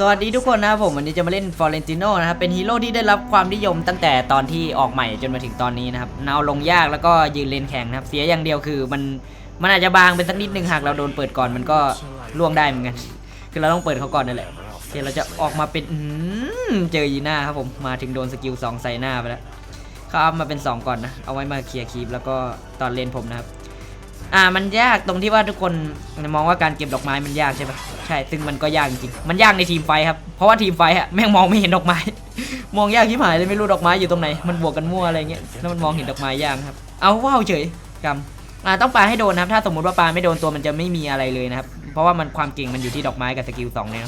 สวัสดีทุกคนนะครับผมวันนี้จะมาเล่นฟอเรนติโนนะครับเป็นฮีโร่ที่ได้รับความนิยมตั้งแต่ตอนที่ออกใหม่จนมาถึงตอนนี้นะครับนาวลงยากแล้วก็ยืนเลนแข่งนะครับเสียอย่างเดียวคือมันมันอาจจะบางไปสักนิดนึงหากเราโดนเปิดก่อนมันก็ล่วงได้เหมือนกัน คือเราต้องเปิดเขาก่อนนั่นแหละโอเคเราจะออกมาเป็นเจอยีน่าครับผมมาถึงโดนสกิลสองใส่หน้าไปแล้วเขาเอามาเป็นสองก่อนนะเอาไว้มาเคลียร์คีปแล้วก็ตอนเลนผมนะครับ อ่ามันยากตรงที่ว่าทุกคนมองว่าการเก็บดอกไม้มันยากใช่ปะใช่ซึ่งมันก็ยากจริงมันยากในทีมไฟครับเพราะว่าทีมไฟอะแม่งมองไม่เห็นดอกไม้ มองยากที่หายเลยไม่รู้ดอกไม้อยู่ตรงไหน มันบวกกันมั่วอะไรเงี้ยแล้วมันมองเห็นดอกไม้ยากครับ เอาว้าวเฉยกำอ่าต้องปาให้โดนนะครับ ถ้าสมมติว่าปาไม่โดนตัวมันจะไม่มีอะไรเลยนะครับเพราะว่ามันความเก่งมันอยู่ที่ดอกไม้กับสกิลสองเนี่ย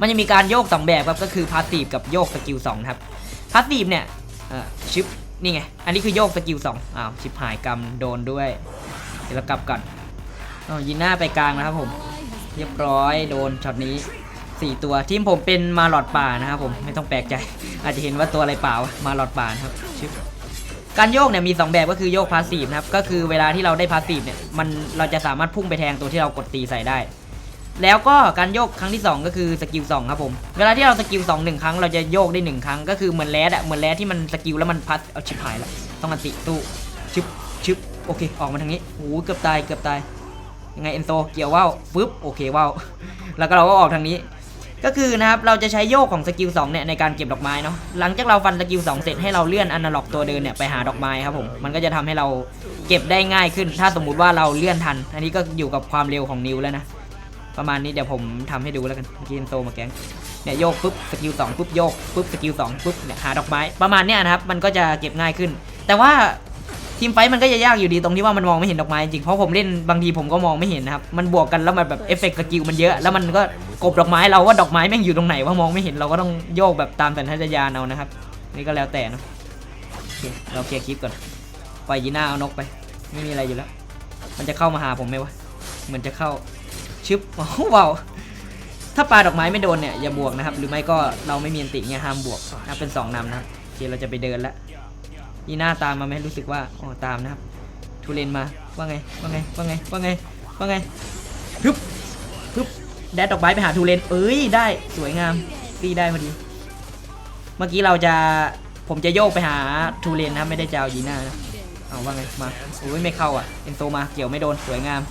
มันจะมีการโยกสองแบบครับก็คือพาสซีฟกับโยกสกิลสองครับพาสซีฟเนี่ยเอ่อชิปนี่ไงอันนี้คือโยกสกิลสองอ้าวชิปหายกำโดนด้วย ดี๋ยวเรากลับก่อนอ๋อยินหน้าไปกลางนะครับผม เรียบร้อยโดนช็อตนี้ 4 ตัวทีมผมเป็นมาหลอดป่านะครับผมไม่ต้องแปลกใจ อาจจะเห็นว่าตัวอะไรเปล่ามาหลอดป่านะครับชึบการโยกเนี่ยมี 2 แบบก็คือโยกพาสซีฟนะครับก็คือเวลาที่เราได้พาสซีฟเนี่ยมันเราจะสามารถพุ่งไปแทงตัวที่เรากดตีใส่ได้ แล้วก็การโยกครั้งที่ 2 ก็คือสกิล2ครับผมเวลาที่เราสกิล2หนึ่งครั้งเราจะโยกได้หนึ่งครั้ง ก็คือเหมือนแรดอะเหมือนแรดที่มันสกิลแล้วมันพัดเอาชิบหายละต้องอันติตู้ชึบชึบ โอเค ออกมาทางนี้โอ้โหเกือบตาย เกือบตาย ยังไงเอนโซเกี่ยวว่าวฟึบ โอเคว่าว แล้วก็เราก็ออกทางนี้ ก็คือนะครับ เราจะใช้โยกของสกิล2เนี่ยในการเก็บดอกไม้เนาะ หลังจากเราฟันสกิล2เสร็จให้เราเลื่อนอนาล็อกตัวเดินเนี่ยไปหาดอกไม้ครับผม มันก็จะทำให้เราเก็บได้ง่ายขึ้น ถ้าสมมุติว่าเราเลื่อนทัน อันนี้ก็อยู่กับความเร็วของนิ้วแล้วนะ ประมาณนี้เดี๋ยวผมทำให้ดูแล้วกันเมื่อกี้เอนโซมาแกงเนี่ยโยกปุ๊บสกิล2ปุ๊บโยกปุ๊บสกิล2ปุ๊บเนี่ยหาดอกไม้ประมาณเนี้ยนะครับมันก็จะเก็บง่ายขึ้น แต่ว่า ทีมไฟท์มันก็จะยากอยู่ดีตรงที่ว่ามันมองไม่เห็นดอกไม้จริงเพราะผมเล่นบางทีผมก็มองไม่เห็นนะครับมันบวกกันแล้วมันแบบเอฟเฟกต์สกิลมันเยอะแล้วมันก็กบดอกไม้เราว่าดอกไม้แม่งอยู่ตรงไหนว่ามองไม่เห็นเราก็ต้องโยกแบบตามสัญชาตญาณเอานะครับนี่ก็แล้วแต่เนอะโอเคเราเคลียร์คลิปก่อนปล่อยยีน่าเอานกไป ไม่มีอะไรอยู่แล้ว มันจะเข้ามาหาผมไหมวะเหมือนจะเข้าชึบโอ้โหว้าวถ้าปลาดอกไม้ไม่โดนเนี่ยอย่าบวกนะครับ หรือไม่ก็เราไม่มีอันติเงี้ยห้ามบวกนะเป็นสองนำนะครับโอเคเราจะไปเดินแล้ว ยีน่าตามมาไหมรู้สึกว่าอ๋อตามนะครับทูเลนมาว่าไงว่าไงว่าไงว่าไงว่าไงฮึบฮึบแดดดอกไม้ไปหาทูเลนเอ้ยได้สวยงามตีได้พอดี เมื่อกี้เราจะผมจะโยกไปหาทูเลนนะครับไม่ได้จะเอายีน่านะเอาว่าไงมาโอ้ยไม่เข้าอะเอ็นโซมาเกี่ยวไม่โดนสวยงาม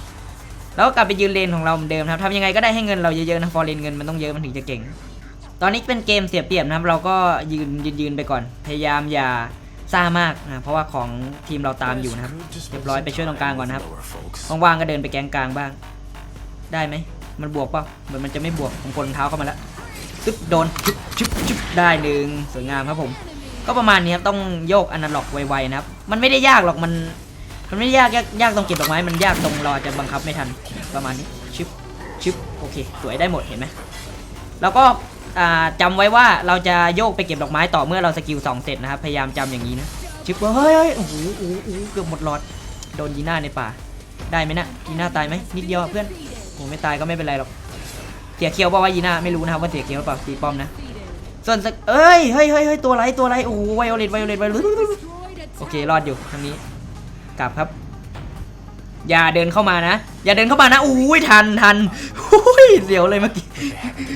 แล้วกลับไปยืนเลนของเราเหมือนเดิมครับทำยังไงก็ได้ให้เงินเราเยอะๆนะฟอร์เรนเงินมันต้องเยอะมันถึงจะเก่ง ตอนนี้เป็นเกมเสียเปรียบนะครับเราก็ยืนยืนยืนไปก่อน พยายามอย่า ซ่ามากนะเพราะว่าของทีมเราตามอยู่นะครับเรียบร้อยไปช่วยตรงกลางก่อนนะครับว่างๆก็เดินไปแกงกลางบ้าง ได้ไหมมันบวกเปล่าเหมือนมันจะไม่บวกผมกดเท้าเข้ามาแล้วซึบโดนชึบชึบชึบได้หนึ่งสวยงามครับผม ก็ประมาณนี้ครับต้องโยกอนาล็อกไวๆนะครับ มันไม่ได้ยากหรอกมัน มันไม่ยากยากยากตรงเก็บดอกไม้มันยากตรงเราอาจจะบังคับไม่ทันประมาณนี้ชึบชึบโอเค สวยได้หมดเห็นไหมแล้วก็ อ่าจำไว้ว่าเราจะโยกไปเก็บดอกไม้ต่อเมื่อเราสกิลสองเสร็จนะครับ พยายามจำอย่างนี้นะชิปเฮ้ยเฮ้ยโอ้โหโอ้โหเกือบหมดหลอด โดนยีน่าในป่า ได้ไหมนะยีน่าตายไหมนิดเดียวเพื่อนโอ้ไม่ตายก็ไม่เป็นไรหรอกเสียเคียวเปล่าว่ายีน่าไม่รู้นะครับว่าเสียเคียวเปล่าตีป้อมนะ ส่วนสกเอ้ยเฮ้ยเฮ้ยเฮ้ยตัวไรตัวไรโอ้โหไวโอเลตไวโอเลตไวโอเลตโอเครอดอยู่ทางนี้กลับครับ อย่าเดินเข้ามานะ อย่าเดินเข้ามานะอุ้ยทันทันอุ้ยเสียวเลยเมื่อกี้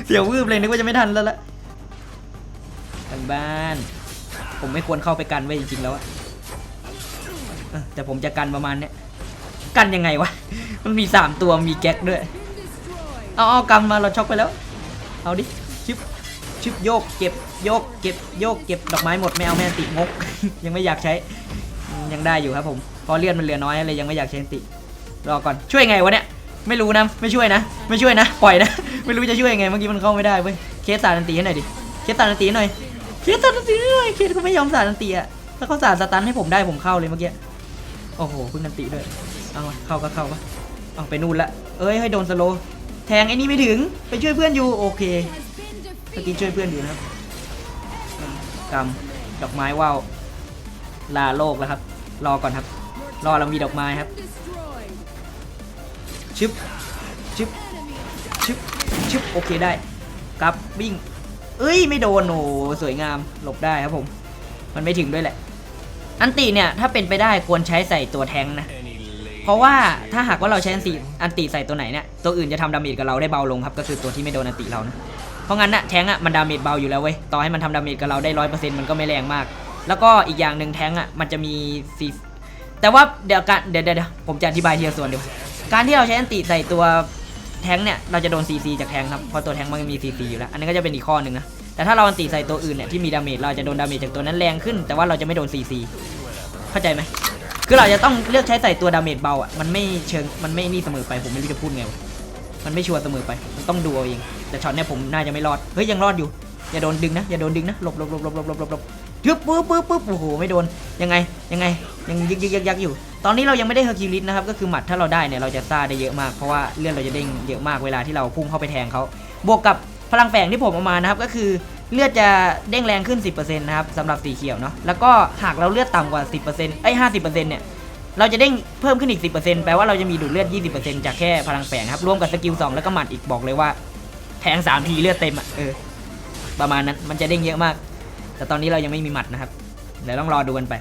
เสียววืบเลยนึกว่าจะไม่ทันแล้วละกันบ้าน ผมไม่ควรเข้าไปกันไว้จริงๆแล้วอะแต่ผมจะกันประมาณเนี้ยกันยังไงวะ มันมีสามตัวมีแก๊กด้วย เอาเอากำมาเราช็อกไปแล้ว เอาดิชิบชิบโยกเก็บโยกเก็บโยกเก็บดอกไม้หมดไม่เอาแม่ติงกยังไม่อยากใช้ ยังได้อยู่ครับผมพอเลือดมันเหลือน้อยเลยยังไม่อยากใช้ติ รอก่อนช่วยไงวะเนี่ยไม่รู้นะไม่ช่วยนะ ไม่ช่วยนะปล่อยนะ ไม่รู้จะช่วยยังไงเมื่อกี้มันเข้าไม่ได้เว้ยเคสสาดันตีให้หน่อยดิเคสสาดันตีหน่อยเคสสาดันตีหน่อยเคสเขาไม่ยอมสาดันตีอะถ้าเขาสาดสตันให้ผมได้ผมเข้าเลยเมื่อกี้โอ้โหเพิ่งดันตีด้วยเอาเข้าก็เข้าวะเอาไปนู่นละเอ้ยให้โดนสโลแทงไอ้นี่ไม่ถึงไปช่วยเพื่อนอยู่โอเคเมื่อกี้ช่วยเพื่อนอยู่นะครับกำดอกไม้ว่าวลาโลกแล้วครับ รอก่อนครับ รอเรามีดอกไม้ครับ ชึบชึบชึบชึบโอเคได้กลับวิ่ง เอ้ยไม่โดนโอ้สวยงามหลบได้ครับผม มันไม่ถึงด้วยแหละ อันติเนี่ยถ้าเป็นไปได้ควรใช้ใส่ตัวแทงนะเพราะว่าถ้าหากว่าเราใช้อันติอันติใส่ตัวไหนเนี่ยตัวอื่นจะทำดาเมจกับเราได้เบาลงครับก็คือตัวที่ไม่โดนอันติเรานะเพราะงั้นน่ะแทงอะมันดาเมจเบาอยู่แล้วเว้ยต่อให้มันทำดาเมจกับเราได้ร้อยเปอร์เซ็นต์มันก็ไม่แรงมาก แล้วก็อีกอย่างหนึ่งแทงอะมันจะมีซีแต่ว่าเดี๋ยวกันเดี๋ยวเดี๋ยวผมจะอธิบายทีละส่วนเดียว การที่เราใช้อันติใส่ตัวแทงเนี่ยเราจะโดนซีซีจากแทงครับเพราะตัวแทงมันมีซีซีอยู่แล้ว อันนี้ก็จะเป็นอีกข้อหนึ่งนะแต่ถ้าเราอันติใส่ตัวอื่นเนี่ยที่มีดาเมจเราจะโดนดาเมจจากตัวนั้นแรงขึ้น แต่ว่าเราจะไม่โดนซีซีเข้าใจไหมคือเราจะต้องเลือกใช้ใส่ตัวดาเมจเบาอะมันไม่เชิงมันไม่นี่เสมอไปผมไม่รู้จะพูดไงมันไม่ชัวร์เสมอไปต้องดูเอาเองแต่ช็อตเนี่ยผมน่าจะไม่รอดเฮ้ยยังรอดอยู่อย่าโดนดึงนะอย่าโดนดึงนะหลบหลบหลบหลบหลบหลบหลบยึบปึ๊บปึ๊บปึ๊บโอ้โหไม่โดนยังไงยังไงยังยึกยึกยักยักอยู่ ตอนนี้เรายังไม่ได้เฮอร์คิวลิสนะครับก็คือหมัดถ้าเราได้เนี่ยเราจะซ่าได้เยอะมากเพราะว่าเลือดเราจะเด้งเยอะมากเวลาที่เราพุ่งเข้าไปแทงเขาบวกกับพลังแฝงที่ผมเอามานะครับก็คือเลือดจะเด้งแรงขึ้น 10%นะครับสำหรับสีเขียวเนาะแล้วก็หากเราเลือดต่ำกว่า 10%ไอ้ย50%เนี่ยเราจะเด้งเพิ่มขึ้นอีก 10%แปลว่าเราจะมีดูดเลือด 20%จากแค่พลังแฝงครับรวมกับสกิล2แล้วก็หมัดอีกบอกเลยว่าแทง3ทีเลือดเต็มอะเออประมาณนั้นมันจะเด้งเยอะมาก แต่ตอนนี้เรายังไม่มีหมัดนะครับเดี๋ยวต้องรอดูกันไป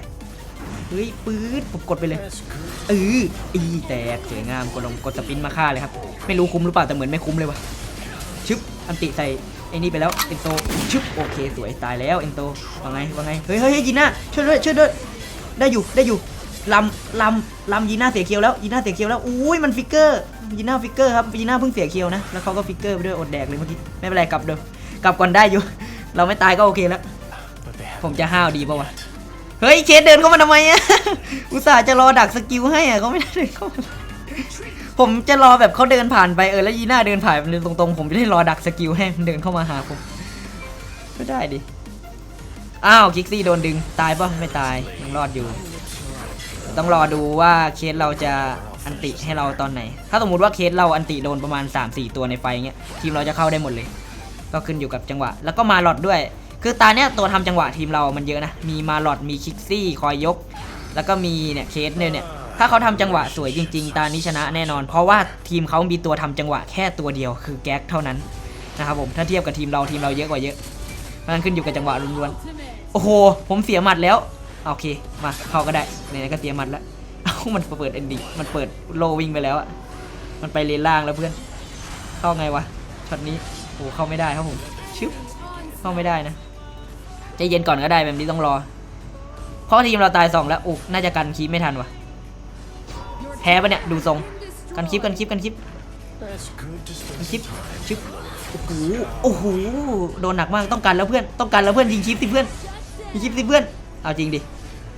เฮ้ยปื๊ดผมกดไปเลยเอออีแตกสวยงามกดลงกดสปินมาฆ่าเลยครับ ไม่รู้คุ้มหรือเปล่าแต่เหมือนไม่คุ้มเลยวะชึบอันติใส่ไอ้นี่ไปแล้วเอ็นโตชึบโอเคสวยตายแล้วเอ็นโตว่าไงว่าไงเฮ้ยเฮ้ยเฮ้ยยินหน้าช่วยด้วยช่วยด้วยได้อยู่ได้อยู่ลำลำลำยีน่าเสียเคียวแล้วยีน่าเสียเคียวแล้วอุ้ยมันฟิกเกอร์ยีน่าฟิกเกอร์ครับยีน่าเพิ่งเสียเคียวนะแล้วเขาก็ฟิกเกอร์ไปด้วยอดแดกเลยเมื่อกี้ไม่เป็นไรกลับเดิมกลับก่อนได้อยู่ เราไม่ตายก็โอเคแล้วผมจะห้าวดีป่าวะ เฮ้ยเคสเดินเข้ามาทำไมอะอุตส่าห์จะรอดักสกิลให้อะเขาไม่ได้เดินเข้ามาผมจะรอแบบเขาเดินผ่านไปเออแล้วยีน่าเดินผ่านไปตรงๆ ผมจะได้รอดักสกิลให้มันเดินเข้ามาหาผมก็ได้ดิอ้าวคิกซี่โดนดึงตายป่ะไม่ตายยังรอดอยู่ ต้องรอดูว่าเคสเราจะอันติให้เราตอนไหน ถ้าสมมติว่าเคสเราอันติโดนประมาณ 3-4 ตัวในไฟเงี้ยทีมเราจะเข้าได้หมดเลย ก็ขึ้นอยู่กับจังหวะ แล้วก็มาหลอดด้วย คือตาเนี้ยตัวทำจังหวะทีมเรามันเยอะนะ มีมาหลอดมีคิกซี่คอยยก แล้วก็มีเนี่ยเคสเนี่ยเนี่ย ถ้าเขาทำจังหวะสวยจริง ๆ ตานี้ชนะแน่นอน เพราะว่าทีมเขามีตัวทำจังหวะแค่ตัวเดียวคือแก๊กเท่านั้นนะครับผมถ้าเทียบกับทีมเราทีมเราเยอะกว่าเยอะมันขึ้นอยู่กับจังหวะล้วนๆโอ้โห ผมเสียหมัดแล้วโอเคมาเข้าก็ได้ไหนๆก็เตรียหมัดแล้วเอ้ามันเปิดเอนดีมันเปิดโลวิ่งไปแล้วอะมันไปเลนล่างแล้วเพื่อน เข้าไงวะช็อตนี้โอ้เข้าไม่ได้ครับผมชึบเข้าไม่ได้นะ ใจเย็นก่อนก็ได้แบบนี้ต้องรอ เพราะทีมเราตายสองแล้วโอ้น่าจะกันคลิปไม่ทันวะแพ้ปะเนี่ยดูทรงกันคลิปกันคลิปกันคลิปกันคลิปชึบโอ้โหโอ้โหโดนหนักมากต้องการแล้วเพื่อนต้องการแล้วเพื่อนยิงคลิปสิเพื่อนยิงคลิปสิเพื่อนเอาจริงดิ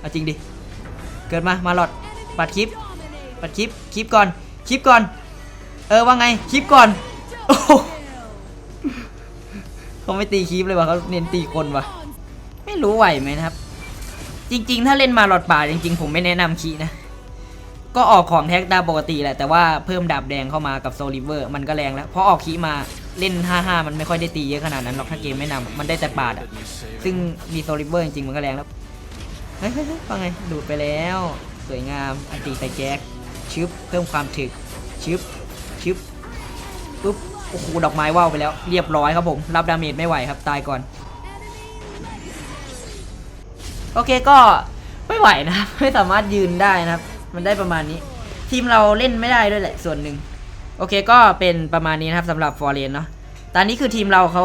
เอาจริงดิเกิดมามาหลอดปัดคลิปปัดคลิปคลิปก่อนคลิปก่อนเออว่าไงคลิปก่อนเขาไม่ตีคลิปเลยวะเขาเน้นตีคนวะ ไม่รู้ไหวไหมนะครับ จริง ๆ ถ้าเล่นมาหลอดป่าจริง ๆ ผมไม่แนะนำคีนะ ก็ออกของแท็กตาปกติแหละ แต่ว่าเพิ่มดาบแดงเข้ามากับโซลิเวอร์มันก็แรงแล้ว เพราะออกคีมาเล่น 5-5 มันไม่ค่อยได้ตีเยอะขนาดนั้นหรอกถ้าเกมไม่นำมันได้แต่ปาดอะซึ่งมีโซลิเวอร์จริงๆมันก็แรงแล้วเฮ้ยเฮ้ยเฮ้ยว่าไงดูดไปแล้ว สวยงามอันตีใส่แจ็คชึบเพิ่มความถึกชึบชึบปุ๊บโอ้โหดอกไม้ว่าวไปแล้ว เรียบร้อยครับผม รับดาเมจไม่ไหวครับ ตายก่อน โอเคก็ไม่ไหวนะครับ ไม่สามารถยืนได้นะครับ มันได้ประมาณนี้ ทีมเราเล่นไม่ได้ด้วยแหละส่วนหนึ่งโอเคก็เป็นประมาณนี้นะครับสำหรับฟอร์เรนเนาะตอนนี้คือทีมเราเขา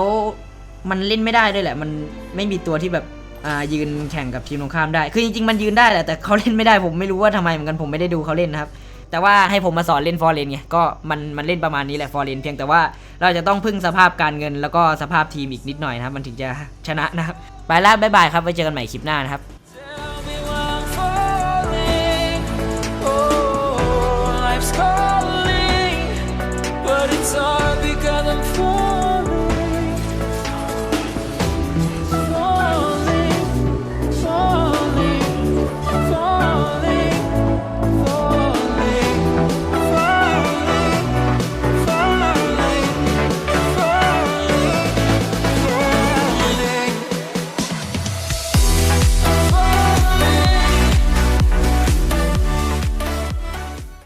มันเล่นไม่ได้ด้วยแหละ มันไม่มีตัวที่แบบอ่ายืนแข่งกับทีมตรงข้ามได้ คือจริงๆมันยืนได้แหละแต่เขาเล่นไม่ได้ผมไม่รู้ว่าทำไมเหมือนกันผมไม่ได้ดูเขาเล่นนะครับ แต่ว่าให้ผมมาสอนเล่นฟอร์เรนไงก็มันมันเล่นประมาณนี้แหละฟอร์เรนเพียงแต่ว่าเราจะต้องพึ่งสภาพการเงิน แล้วก็สภาพทีมอีกนิดหน่อยนะครับมันถึงจะชนะนะครับไปแล้วบ๊ายบายครับไว้เจอกันใหม่คลิปหน้านะครับ「